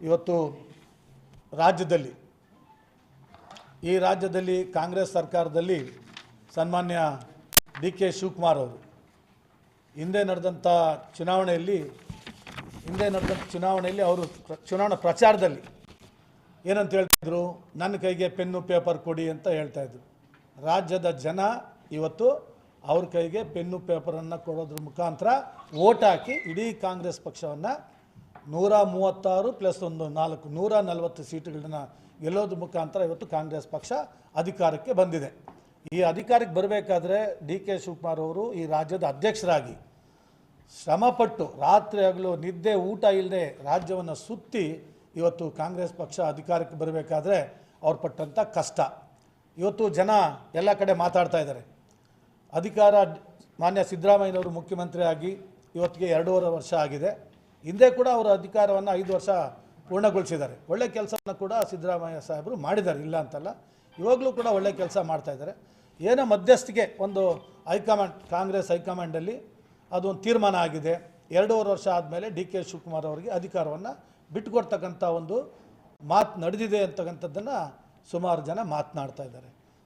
ಇವತ್ತು ರಾಜ್ಯದಲ್ಲಿ, ಈ ರಾಜ್ಯದಲ್ಲಿ ಕಾಂಗ್ರೆಸ್ ಸರ್ಕಾರದಲ್ಲಿ ಸನ್ಮಾನ್ಯ ಡಿ ಕೆ ಶಿವಕುಮಾರ್ ಅವರು, ಹಿಂದೆ ನಡೆದಂಥ ಚುನಾವಣೆಯಲ್ಲಿ, ಹಿಂದೆ ನಡೆದಂಥ ಚುನಾವಣೆಯಲ್ಲಿ ಅವರು ಚುನಾವಣಾ ಪ್ರಚಾರದಲ್ಲಿ ಏನಂತ ಹೇಳ್ತಿದ್ರು ನನ್ನ ಕೈಗೆ ಪೆನ್ನು, ಪೇಪರ್ ಕೊಡಿ ಅಂತ ಹೇಳ್ತಾಯಿದ್ರು ರಾಜ್ಯದ ಜನ ಇವತ್ತು ಅವ್ರ ಕೈಗೆ ಪೆನ್ನು, ಪೇಪರನ್ನು ಕೊಡೋದ್ರ ಮುಖಾಂತರ ಓಟ್ ಹಾಕಿ ಇಡೀ ಕಾಂಗ್ರೆಸ್ ಪಕ್ಷವನ್ನು ನೂರ ಮೂವತ್ತಾರು ಪ್ಲಸ್ ಒಂದು ನಾಲ್ಕು, ನೂರ ನಲವತ್ತು ಸೀಟುಗಳನ್ನ ಗೆಲ್ಲೋದ್ರ ಮುಖಾಂತರ ಇವತ್ತು ಕಾಂಗ್ರೆಸ್ ಪಕ್ಷ ಅಧಿಕಾರಕ್ಕೆ ಬಂದಿದೆ. ಈ ಅಧಿಕಾರಕ್ಕೆ ಬರಬೇಕಾದ್ರೆ ಡಿ ಕೆ ಶಿವಕುಮಾರ್ ಅವರು ಈ ರಾಜ್ಯದ ಅಧ್ಯಕ್ಷರಾಗಿ ಶ್ರಮಪಟ್ಟು ರಾತ್ರಿ ಹಗಲು ನಿದ್ದೆ, ಊಟ ಇಲ್ಲದೆ ರಾಜ್ಯವನ್ನು ಸುತ್ತಿ ಇವತ್ತು ಕಾಂಗ್ರೆಸ್ ಪಕ್ಷ ಅಧಿಕಾರಕ್ಕೆ ಬರಬೇಕಾದ್ರೆ ಅವ್ರು ಪಟ್ಟಂಥ ಕಷ್ಟ. ಇವತ್ತು ಜನ ಎಲ್ಲ ಕಡೆ ಮಾತಾಡ್ತಾ ಇದ್ದಾರೆ. ಅಧಿಕಾರ ಮಾನ್ಯ ಸಿದ್ದರಾಮಯ್ಯನವರು ಮುಖ್ಯಮಂತ್ರಿ ಆಗಿ ಇವತ್ತಿಗೆ ಎರಡೂವರೆ ವರ್ಷ ಆಗಿದೆ. ಹಿಂದೆ ಕೂಡ ಅವರ ಅಧಿಕಾರವನ್ನು ಐದು ವರ್ಷ ಪೂರ್ಣಗೊಳಿಸಿದ್ದಾರೆ. ಒಳ್ಳೆ ಕೆಲಸವನ್ನು ಕೂಡ ಸಿದ್ದರಾಮಯ್ಯ ಸಾಹೇಬರು ಮಾಡಿದ್ದಾರೆ, ಇಲ್ಲ ಅಂತಲ್ಲ. ಇವಾಗಲೂ ಕೂಡ ಒಳ್ಳೆ ಕೆಲಸ ಮಾಡ್ತಾ ಇದ್ದಾರೆ. ಏನೋ ಮಧ್ಯಸ್ಥಿಗೆ ಒಂದು ಹೈಕಮಾಂಡ್, ಕಾಂಗ್ರೆಸ್ ಹೈಕಮಾಂಡಲ್ಲಿ ಅದು ಒಂದು ತೀರ್ಮಾನ ಆಗಿದೆ. ಎರಡೂವರೆ ವರ್ಷ ಆದಮೇಲೆ ಡಿ ಕೆ ಶಿವಕುಮಾರ್ ಅವರಿಗೆ ಅಧಿಕಾರವನ್ನು ಬಿಟ್ಟುಕೊಡ್ತಕ್ಕಂಥ ಒಂದು ಮಾತು ನಡೆದಿದೆ ಅಂತಕ್ಕಂಥದ್ದನ್ನು ಸುಮಾರು ಜನ ಮಾತನಾಡ್ತಾ ಇದ್ದಾರೆ.